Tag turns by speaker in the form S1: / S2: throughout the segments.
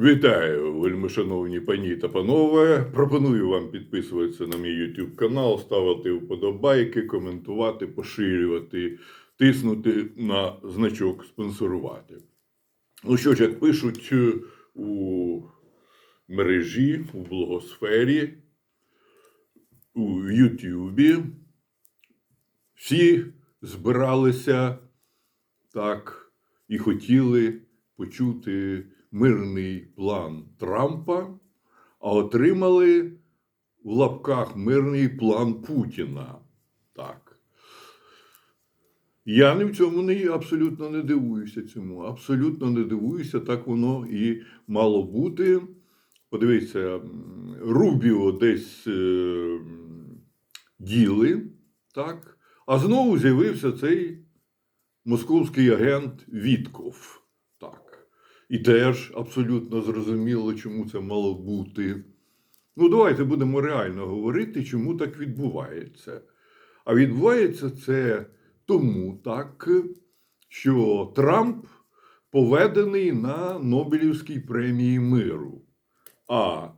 S1: Вітаю, вельмишановні пані та панове. Пропоную вам підписуватися на мій YouTube канал, ставити вподобайки, коментувати, поширювати, тиснути на значок спонсорувати. Ну що ж, як пишуть е, у мережі, у блогосфері, у Ютубі, всі збиралися так і хотіли почути мирний план Трампа, а отримали в лапках мирний план Путіна. Так. Я ні в цьому не абсолютно не дивуюся цьому. Абсолютно не дивуюся, так воно і мало бути. Подивіться, Рубіо десь е, діли, так, а знову з'явився цей московський агент Вітков. І теж абсолютно зрозуміло, чому це мало бути. Ну, давайте будемо реально говорити, чому так відбувається. А відбувається це тому так, що Трамп поведений на Нобелівській премії миру. А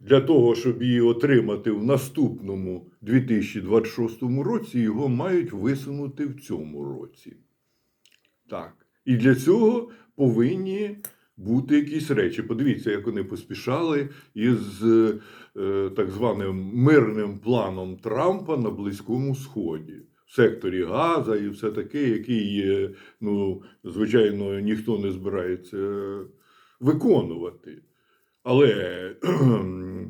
S1: для того, щоб її отримати в наступному 2026 році, його мають висунути в цьому році. Так. І для цього повинні бути якісь речі. Подивіться, як вони поспішали із е, так званим мирним планом Трампа на Близькому Сході. В секторі Газа і все таке, який, е, ну, звичайно, ніхто не збирається виконувати. Але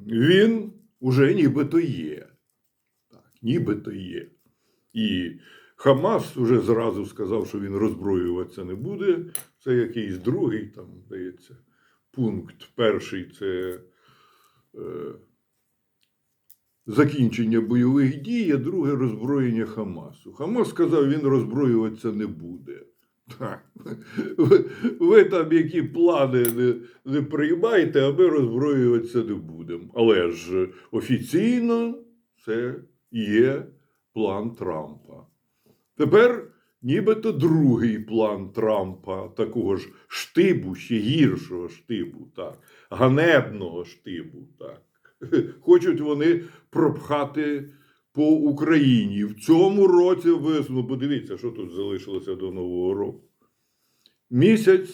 S1: він уже нібито є. Так, нібито є. І Хамас уже зразу сказав, що він роззброюватися не буде. Це якийсь другий, там, здається, пункт. Перший це е, закінчення бойових дій, а друге роззброєння Хамасу. Хамас сказав, він роззброюватися не буде. Ви, ви там які плани не, не приймайте, а ми роззброюватися не будемо. Але ж офіційно це є план Трампа. Тепер нібито другий план Трампа, такого ж штибу, ще гіршого штибу, так, ганебного штибу. Так. Хочуть вони пропхати по Україні. В цьому році висну, подивіться, що тут залишилося до Нового року. Місяць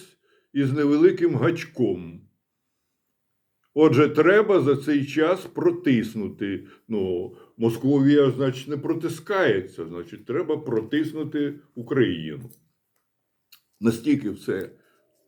S1: із невеликим гачком. Отже, треба за цей час протиснути. Ну, Московія, значить, не протискається, значить, треба протиснути Україну. Настільки все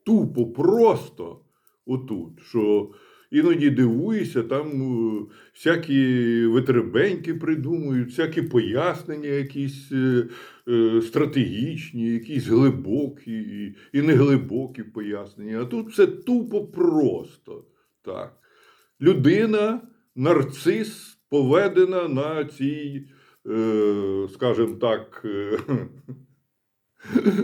S1: тупо просто отут, що іноді дивуєшся, там е, всякі витребеньки придумують, всякі пояснення, якісь е, е, стратегічні, якісь глибокі і, і неглибокі пояснення. А тут все тупо просто. Так. Людина, нарцис, поведена на цій, е, скажімо так, е,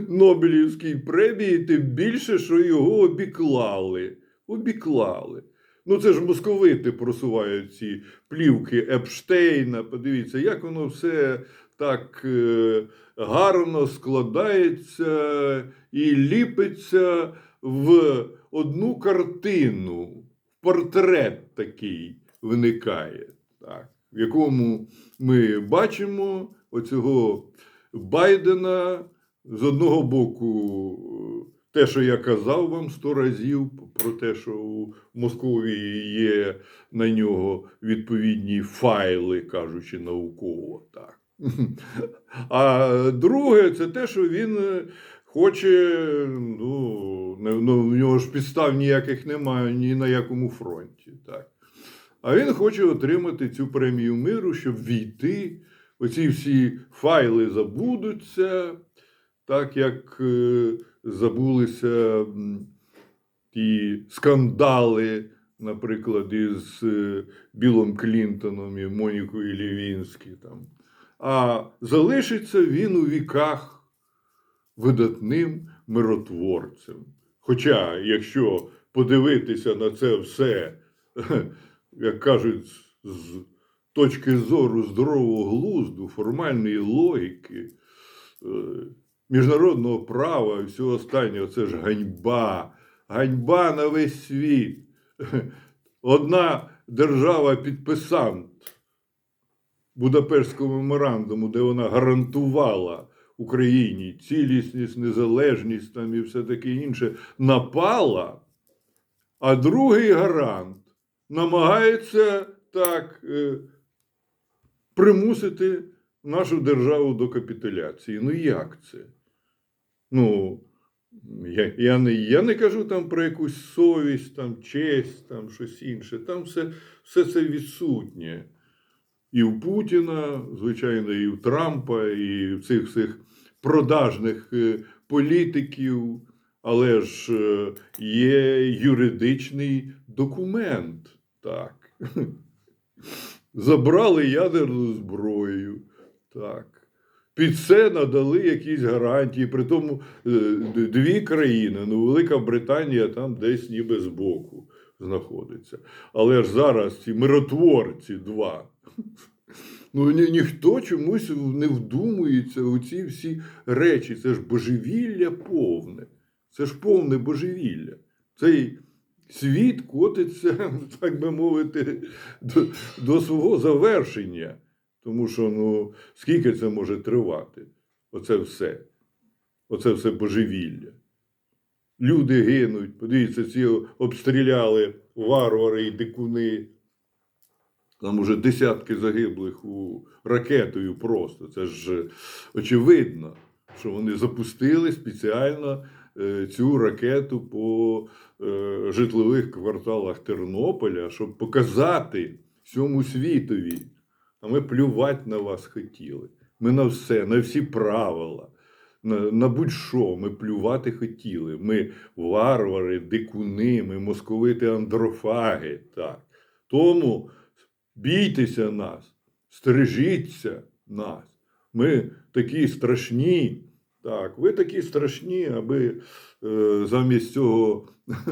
S1: Нобелівській премії, тим більше, що його обіклали. Обіклали. Ну, це ж московити просувають ці плівки Епштейна. Подивіться, як воно все так е, гарно складається і ліпиться в одну картину, в портрет такий виникає, так, в якому ми бачимо оцього Байдена з одного боку. е, Те, що я казав вам сто разів про те, що у Московії є на нього відповідні файли, кажучи науково, так. А друге, це те, що він е, хоче, ну, ну в нього ж підстав ніяких немає ні на якому фронті. Так. А він хоче отримати цю премію миру, щоб війти. Оці всі файли забудуться, так як е, забулися ті скандали, наприклад, із е, Білом Клінтоном і Монікою Лівінські. Там. А залишиться він у віках видатним миротворцем. Хоча, якщо подивитися на це все, як кажуть, з точки зору здорового глузду, формальної логіки, е, міжнародного права і всього останнього, це ж ганьба. Ганьба на весь світ. одна держава підписант Будапештського меморандуму, де вона гарантувала Україні цілісність, незалежність там і все таке інше, напала, а другий гарант намагається так е, примусити нашу державу до капітуляції. Ну як це? Ну, я, я, не, я не кажу там про якусь совість, там, честь, там щось інше. Там все, все це відсутнє. І у Путіна, звичайно, і у Трампа, і в цих всіх продажних е, політиків, але ж е, є юридичний документ. Так. Забрали ядерну зброю. Так. Під це надали якісь гарантії. При тому е, дві країни, ну, Велика Британія там десь ніби збоку знаходиться. Але ж зараз ці миротворці два. Ну, ні, ніхто чомусь не вдумується у ці всі речі. Це ж божевілля повне. Це ж повне божевілля. Цей світ котиться, так би мовити, до, до свого завершення. Тому що ну, скільки це може тривати? Оце все. Оце все божевілля. Люди гинуть, подивіться, ці обстріляли варвари і дикуни. Там уже десятки загиблих у ракетою просто. Це ж очевидно, що вони запустили спеціально цю ракету по е, житлових кварталах Тернополя, щоб показати всьому світові. А ми плювати на вас хотіли. Ми на все, на всі правила, на, на будь-що ми плювати хотіли. Ми варвари, дикуни, ми московити андрофаги. Так. Тому бійтеся нас, стережіться нас. Ми такі страшні. Так, ви такі страшні, аби е, замість цього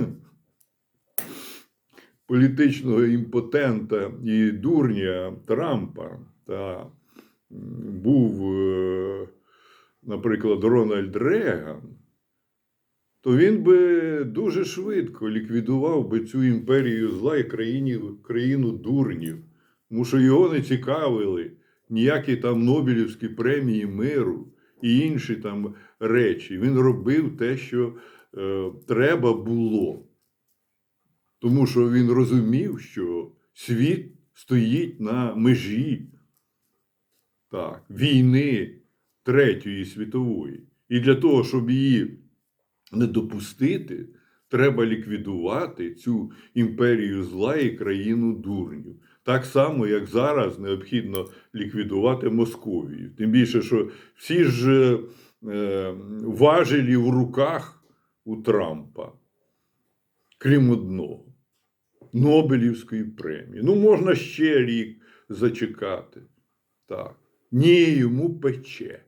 S1: політичного імпотента і дурня Трампа та був, е, наприклад, Рональд Реган, то він би дуже швидко ліквідував би цю імперію зла і країні, країну дурнів, тому що його не цікавили ніякі там Нобелівські премії миру і інші там речі. Він робив те, що е, треба було. Тому що він розумів, що світ стоїть на межі так, війни Третьої світової. І для того, щоб її не допустити, треба ліквідувати цю імперію зла і країну дурнів. Так само, як зараз необхідно ліквідувати Московію. Тим більше, що всі ж е, важелі в руках у Трампа, крім одного. Нобелівської премії. Ну, можна ще рік зачекати. Так. Ні, йому пече.